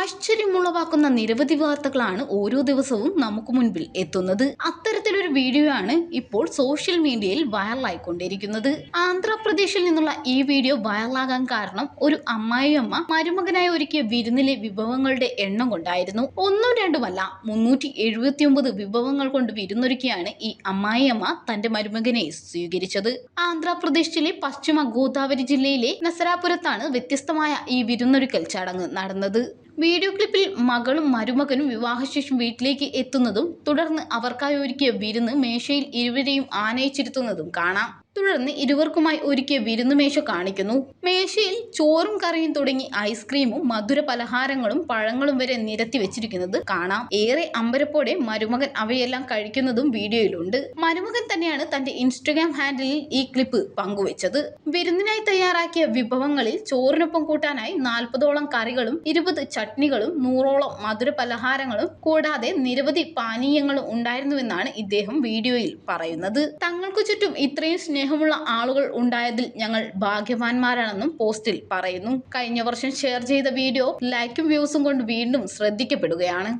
ആശ്ചര്യമുളവാക്കുന്ന നിരവധി വാർത്തകളാണ് ഓരോ ദിവസവും നമുക്ക് മുൻപിൽ എത്തുന്നത്. അത്തരത്തിലൊരു വീഡിയോ ആണ് ഇപ്പോൾ സോഷ്യൽ മീഡിയയിൽ വൈറലായിക്കൊണ്ടിരിക്കുന്നത്. ആന്ധ്രാപ്രദേശിൽ നിന്നുള്ള ഈ വീഡിയോ വൈറലാകാൻ കാരണം ഒരു അമ്മായിയമ്മ മരുമകനായി ഒരുക്കിയ വിരുന്നിലെ വിഭവങ്ങളുടെ എണ്ണം കൊണ്ടായിരുന്നു. ഒന്നും രണ്ടുമല്ല മുന്നൂറ്റി എഴുപത്തിയൊമ്പത് വിഭവങ്ങൾ കൊണ്ട് വിരുന്നൊരുക്കിയാണ് ഈ അമ്മായിയമ്മ തന്റെ മരുമകനെ സ്വീകരിച്ചത്. ആന്ധ്രാപ്രദേശിലെ പശ്ചിമ ഗോദാവരി ജില്ലയിലെ നസരാപുരത്താണ് വ്യത്യസ്തമായ ഈ വിരുന്നൊരുക്കൽ ചടങ്ങ് നടന്നത്. വീഡിയോ ക്ലിപ്പിൽ മകളും മരുമകനും വിവാഹശേഷം വീട്ടിലേക്ക് എത്തുന്നതും തുടർന്ന് അവർക്കായി ഒരുക്കിയ വിരുന്ന് മേശയിൽ ഇരുവരെയും ആനയിച്ചിരുത്തുന്നതും കാണാം. തുടർന്ന് ഇരുവർക്കുമായി ഒരുക്കിയ വിരുന്നുമേശ കാണിക്കുന്നു. മേശയിൽ ചോറും കറിയും തുടങ്ങി ഐസ്ക്രീമും മധുര പലഹാരങ്ങളും പഴങ്ങളും വരെ നിരത്തി വെച്ചിരിക്കുന്നത് കാണാം. ഏറെ അമ്പരപ്പോടെ മരുമകൻ അവയെല്ലാം കഴിക്കുന്നതും വീഡിയോയിലുണ്ട്. മരുമകൻ തന്നെയാണ് തന്റെ ഇൻസ്റ്റഗ്രാം ഹാൻഡിലിൽ ഈ ക്ലിപ്പ് പങ്കുവച്ചത്. വിരുന്നിനായി തയ്യാറാക്കിയ വിഭവങ്ങളിൽ ചോറിനൊപ്പം കൂട്ടാനായി നാൽപ്പതോളം കറികളും ഇരുപത് ചട്നികളും നൂറോളം മധുര പലഹാരങ്ങളും കൂടാതെ നിരവധി പാനീയങ്ങളും ഉണ്ടായിരുന്നുവെന്നാണ് ഇദ്ദേഹം വീഡിയോയിൽ പറയുന്നത്. തങ്ങൾക്കു ചുറ്റും ഇത്രയും സ്നേഹമുള്ള ആളുകൾ ഉണ്ടായതിൽ ഞങ്ങൾ ഭാഗ്യവാന്മാരാണെന്നും പോസ്റ്റിൽ പറയുന്നു. കഴിഞ്ഞ വർഷം ഷെയർ ചെയ്ത വീഡിയോ ലൈക്കും വ്യൂസും കൊണ്ട് വീണ്ടും ശ്രദ്ധിക്കപ്പെടുകയാണ്.